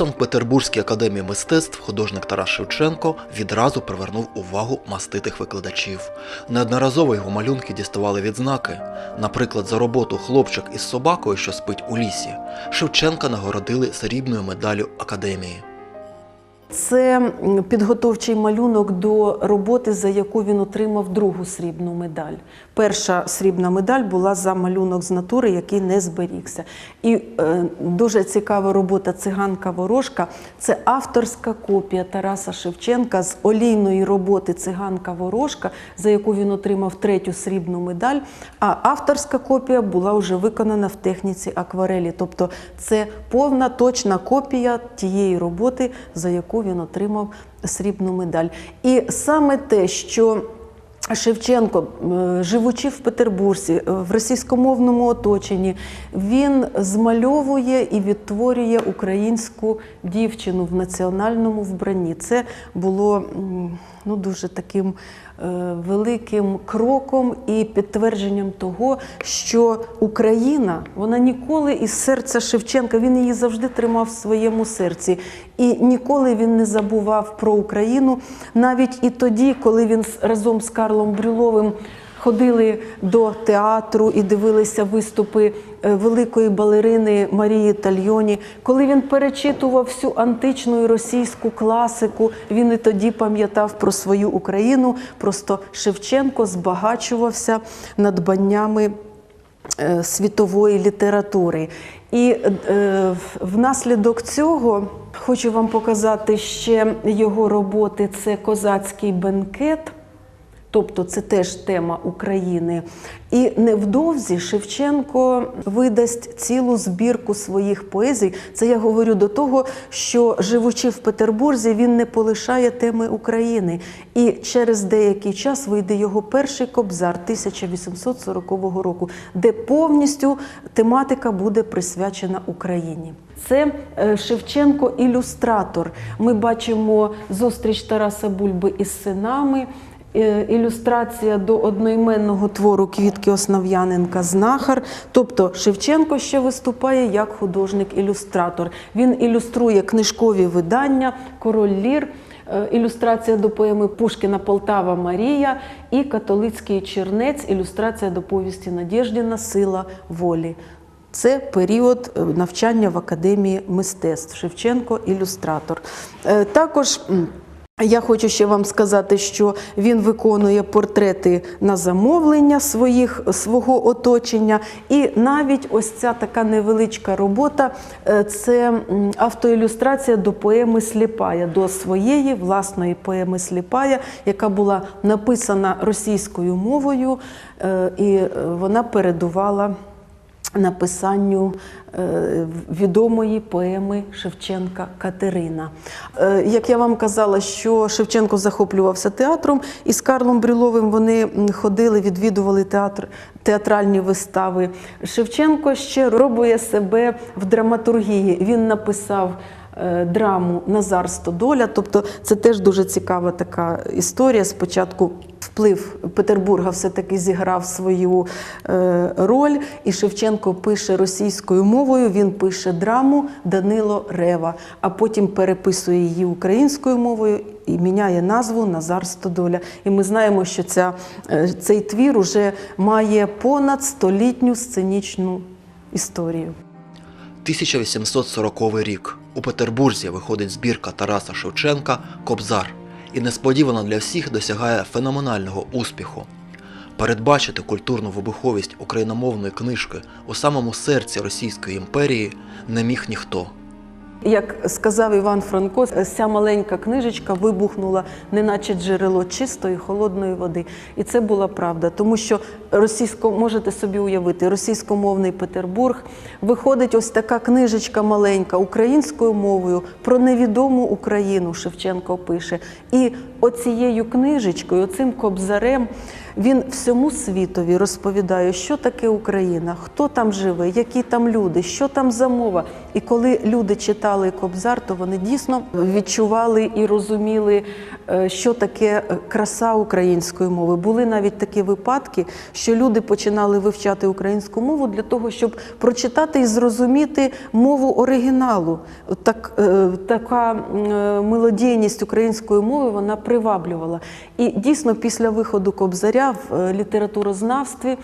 Курсом в Петербурзькій академії мистецтв художник Тарас Шевченко відразу привернув увагу маститих викладачів. Неодноразово його малюнки діставали відзнаки. Наприклад, за роботу хлопчик із собакою, що спить у лісі, Шевченка нагородили срібною медаллю академії. Це підготовчий малюнок до роботи, за яку він отримав другу срібну медаль. Перша срібна медаль була за малюнок з натури, який не зберігся. І е, дуже цікава робота циганка Ворожка. Це авторська копія Тараса Шевченка з олійної роботи Циганка Ворожка, за яку він отримав третю срібну медаль. А авторська копія була вже виконана в техніці акварелі. Тобто це повна точна копія тієї роботи, за яку він отримав срібну медаль. І саме те, що Шевченко, е, живучи в Петербурзі, е, в російськомовному оточенні, він змальовує і відтворює українську дівчину в національному вбранні. Це було ну, дуже таким е, великим кроком і підтвердженням того, що Україна вона ніколи із серця Шевченка, він її завжди тримав в своєму серці. І ніколи він не забував про Україну, навіть і тоді, коли він разом з Карлом Брюловим ходили до театру і дивилися виступи е, великої балерини Марії Тальйоні. Коли він перечитував всю античну і російську класику, він і тоді пам'ятав про свою Україну. Просто Шевченко збагачувався надбаннями е, світової літератури. І е, внаслідок цього хочу вам показати ще його роботи. Це козацький бенкет. Тобто це теж тема України. І невдовзі Шевченко видасть цілу збірку своїх поезій. Це я говорю до того, що живучи в Петербурзі, він не полишає теми України. І через деякий час вийде його перший кобзар 1840 року, де повністю тематика буде присвячена Україні. Це е, Шевченко ілюстратор. Ми бачимо зустріч Тараса Бульби із синами. Е, Ілюстрація до одноіменного твору Квітки Основ'яненка Знахар. Тобто Шевченко ще виступає як художник-ілюстратор. Він ілюструє книжкові видання, король Лір, е, ілюстрація до поеми Пушкіна Полтава Марія і католицький чернець, ілюстрація до повісті Надєждіна Сила волі. Це період е, навчання в академії мистецтв. Шевченко ілюстратор. Також я хочу ще вам сказати, що він виконує портрети на замовлення своїх, свого оточення. І навіть ось ця така невеличка робота е, це автоілюстрація до поеми Сліпая, до своєї власної поеми Сліпая, яка була написана російською мовою, е, і е, вона передувала написанню е, відомої поеми Шевченка Катерина. Е, Як я вам казала, що Шевченко захоплювався театром, і з Карлом Брюловим вони ходили, відвідували театр, театральні вистави. Шевченко ще робує себе в драматургії. Він написав е, драму Назар Стодоля. Тобто це теж дуже цікава така історія. Спочатку вплив Петербурга все-таки зіграв свою е, роль, і Шевченко пише російською мовою. Він пише драму Данило Рева, а потім переписує її українською мовою і міняє назву Назар Стодоля. І ми знаємо, що ця, е, цей твір уже має понад столітню сценічну історію. 1840 рік. У Петербурзі виходить збірка Тараса Шевченка Кобзар і несподівано для всіх досягає феноменального успіху. Передбачити культурну вибуховість україномовної книжки у самому серці Російської імперії не міг ніхто. Як сказав Іван Франко, ця маленька книжечка вибухнула, неначе джерело чистої холодної води. І це була правда, тому що російсько можете собі уявити, російськомовний Петербург виходить ось така книжечка маленька українською мовою про невідому Україну. Шевченко пише. І оцією книжечкою, оцим кобзарем. Він всьому світові розповідає, що таке Україна, хто там живе, які там люди, що там за мова. І коли люди читали Кобзар, то вони дійсно відчували і розуміли е, що таке е, краса української мови. Були навіть такі випадки, що люди починали вивчати українську мову для того, щоб прочитати і зрозуміти мову оригіналу. Так, е, така мелодійність української мови вона приваблювала. І дійсно, після виходу Кобзаря в е, літературознавстві.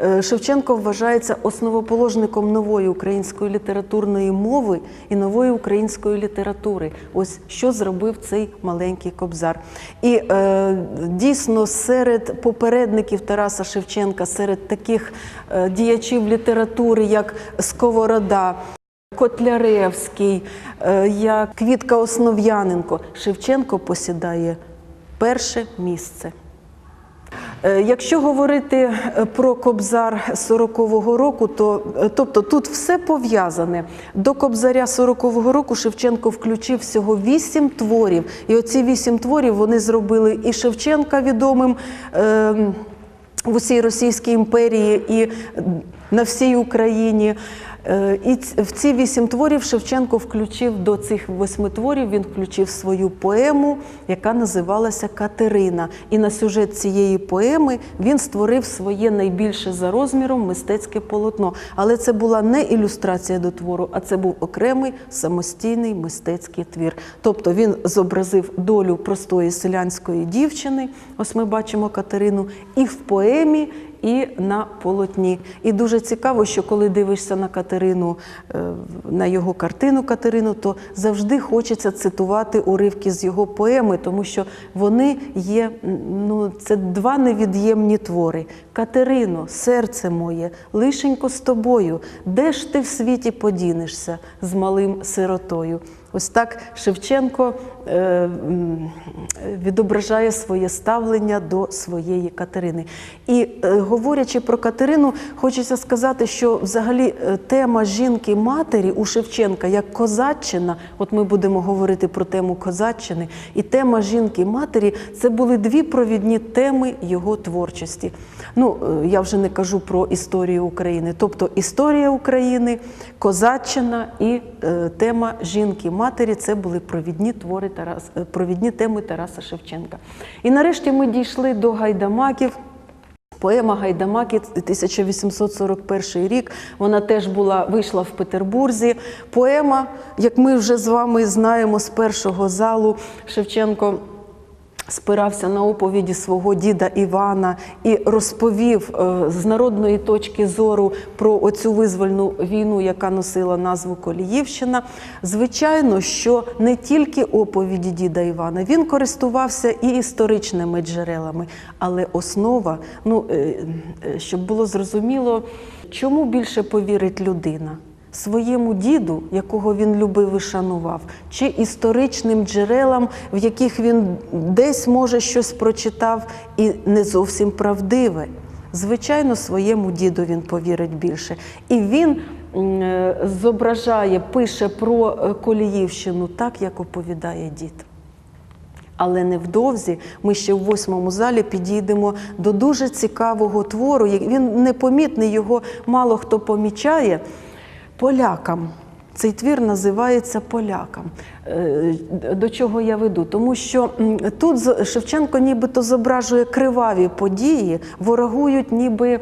Е, Шевченко вважається основоположником нової української літературної мови і нової української літератури. Ось що зробив цей маленький кобзар. І е, дійсно серед попередників Тараса Шевченка, серед таких е, діячів літератури, як Сковорода. Котляревський, як Квітка Основ'яненко, Шевченко посідає перше місце. Е, Якщо говорити е, про Кобзар 40-го року, то е, тобто тут все пов'язане. До Кобзаря 40-го року Шевченко включив всього вісім творів. І оці вісім творів вони зробили і Шевченка відомим. Е, в усій Російській імперії і на всій Україні. Е, І в ці вісім творів Шевченко включив до цих восьми творів. Він включив свою поему, яка називалася Катерина. І на сюжет цієї поеми він створив своє найбільше за розміром мистецьке полотно. Але це була не ілюстрація до твору, а це був окремий самостійний мистецький твір. Тобто він зобразив долю простої селянської дівчини. Ось ми бачимо Катерину, і в поемі, і на полотні. І дуже цікаво, що коли дивишся на Катерину, е, на його картину Катерину, то завжди хочеться цитувати уривки з його поеми, тому що вони є ну, це два невід'ємні твори. Катерино, серце моє, лишенько з тобою, де ж ти в світі подінешся з малим сиротою? Ось так Шевченко відображає своє ставлення до своєї Катерини. І е, говорячи про Катерину, хочеться сказати, що взагалі е, тема жінки-матері у Шевченка як козаччина, от ми будемо говорити про тему козаччини, і тема жінки-матері це були дві провідні теми його творчості. Ну, е, я вже не кажу про історію України, тобто історія України, козаччина і е, тема жінки-матері це були провідні твори Тарас, е, провідні теми Тараса Шевченка. І нарешті ми дійшли до гайдамаків. Поема Гайдамаки 1841 рік. Вона теж була вийшла в Петербурзі. Поема, як ми вже з вами знаємо з першого залу, Шевченко спирався на оповіді свого діда Івана і розповів е, з народної точки зору про оцю визвольну війну, яка носила назву Коліївщина. Звичайно, що не тільки оповіді діда Івана, він користувався і історичними джерелами, але основа, ну е, е, щоб було зрозуміло, чому більше повірить людина своєму діду, якого він любив і шанував, чи історичним джерелам, в яких він десь може щось прочитав і не зовсім правдиве. Звичайно, своєму діду він повірить більше. І він е, зображає, пише про е, Коліївщину так, як оповідає дід. Але невдовзі ми ще в восьмому залі підійдемо до дуже цікавого твору. Він непомітний, його мало хто помічає. Полякам. Цей твір називається Полякам. Е, До чого я веду? Тому що тут Шевченко нібито зображує криваві події, ворогують ніби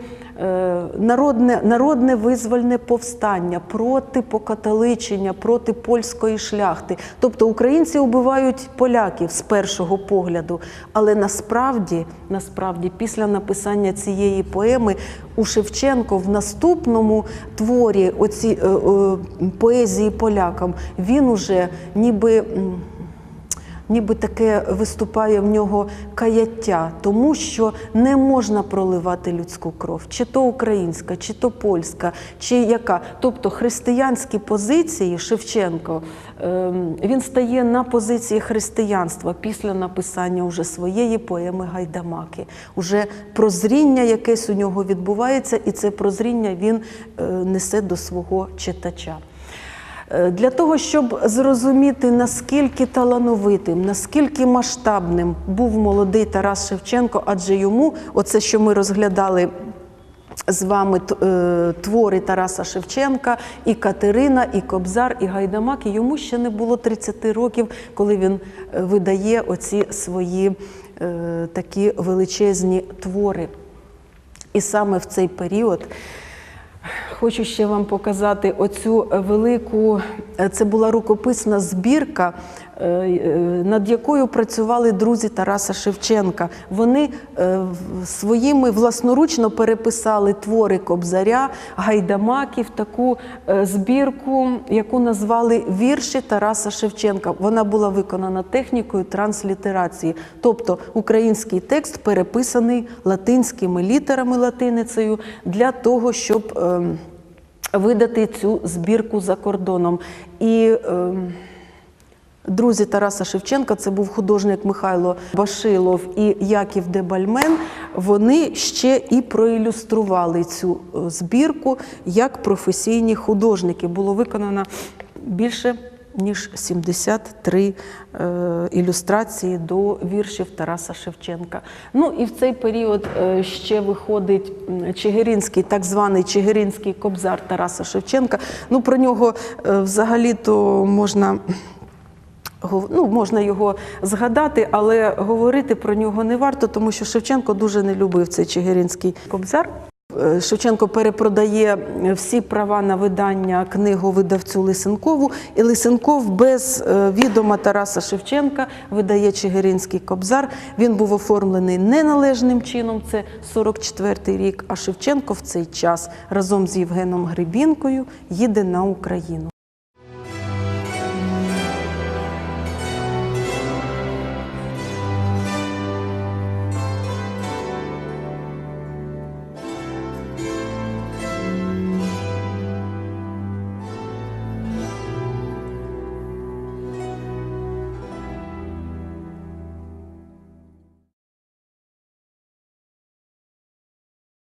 народне, народне визвольне повстання проти покатоличення, проти польської шляхти. Тобто українці убивають поляків з першого погляду. Але насправді, насправді, після написання цієї поеми у Шевченко в наступному творі оці е, е, поезії полякам він уже ніби. Ніби таке виступає в нього каяття, тому що не можна проливати людську кров, чи то українська, чи то польська, чи яка. Тобто християнські позиції Шевченко ем, він стає на позиції християнства після написання уже своєї поеми Гайдамаки. Уже прозріння якесь у нього відбувається, і це прозріння він е, несе до свого читача. Е, Для того, щоб зрозуміти, наскільки талановитим, наскільки масштабним був молодий Тарас Шевченко, адже йому, оце, що ми розглядали з вами е, твори Тараса Шевченка, і Катерина, і Кобзар, і Гайдамак. І йому ще не було 30 років, коли він е, видає оці свої такі величезні твори. І саме в цей період хочу ще вам показати оцю велику, це була рукописна збірка, е, е, над якою працювали друзі Тараса Шевченка. Вони е, своїми власноручно переписали твори Кобзаря, Гайдамаків, таку е, збірку, яку назвали Вірші Тараса Шевченка. Вона була виконана технікою транслітерації, тобто український текст переписаний латинськими літерами латиницею для того, щоб ем, видати цю збірку за кордоном. І е, Друзі Тараса Шевченка, це був художник Михайло Башилов і Яків Дебальмен. Вони ще і проілюстрували цю е, збірку як професійні художники. Було виконано більше ніж 73 е, ілюстрації до віршів Тараса Шевченка. Ну і в цей період е, ще виходить Чигиринський, так званий Чигиринський кобзар Тараса Шевченка. Ну про нього е, взагалі-то можна. Ну, можна його згадати, але говорити про нього не варто, тому що Шевченко дуже не любив цей Чигиринський кобзар. Е, Шевченко перепродає всі права на видання книгу видавцю Лисенкову, і Лисенков без е, відома Тараса Шевченка видає Чигиринський кобзар. Він був оформлений неналежним чином, це 44-й рік. А Шевченко в цей час разом з Євгеном Грибінкою їде на Україну.